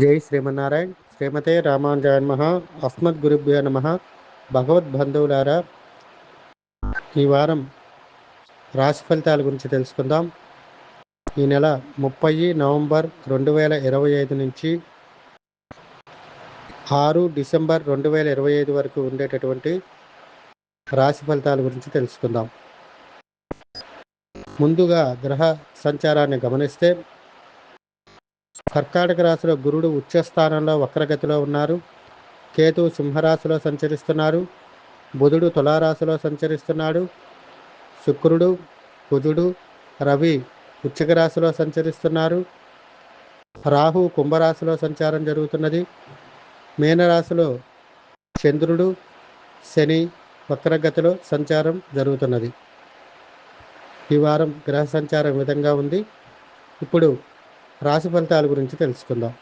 జై శ్రీమన్నారాయణ. శ్రీమతే రామానుజాయ నమ అస్మద్ గురుభ్యో నమ. భగవద్బంధువులారా ఈ వారం రాశి ఫలితాల గురించి తెలుసుకుందాం. ఈ నెల ముప్పై నవంబర్ రెండు వేల ఇరవై ఐదు నుంచి ఆరు డిసెంబర్ రెండు వేల ఇరవై ఐదు వరకు ఉండేటటువంటి రాశి ఫలితాల గురించి తెలుసుకుందాం. ముందుగా గ్రహ సంచారాన్ని గమనిస్తే కర్కాటక రాశిలో గురుడు ఉచ్చస్థానంలో వక్రగతిలో ఉన్నారు. కేతు సింహరాశిలో సంచరిస్తున్నారు. బుధుడు తులారాశిలో సంచరిస్తున్నాడు. శుక్రుడు కుజుడు రవి ఉచ్చక రాశిలో సంచరిస్తున్నారు. రాహు కుంభరాశిలో సంచారం జరుగుతున్నది. మీనరాశిలో చంద్రుడు శని వక్రగతిలో సంచారం జరుగుతున్నది. ఈ వారం గ్రహ సంచారం విధంగా ఉంది. ఇప్పుడు రాశి ఫలితాల గురించి తెలుసుకుందాం.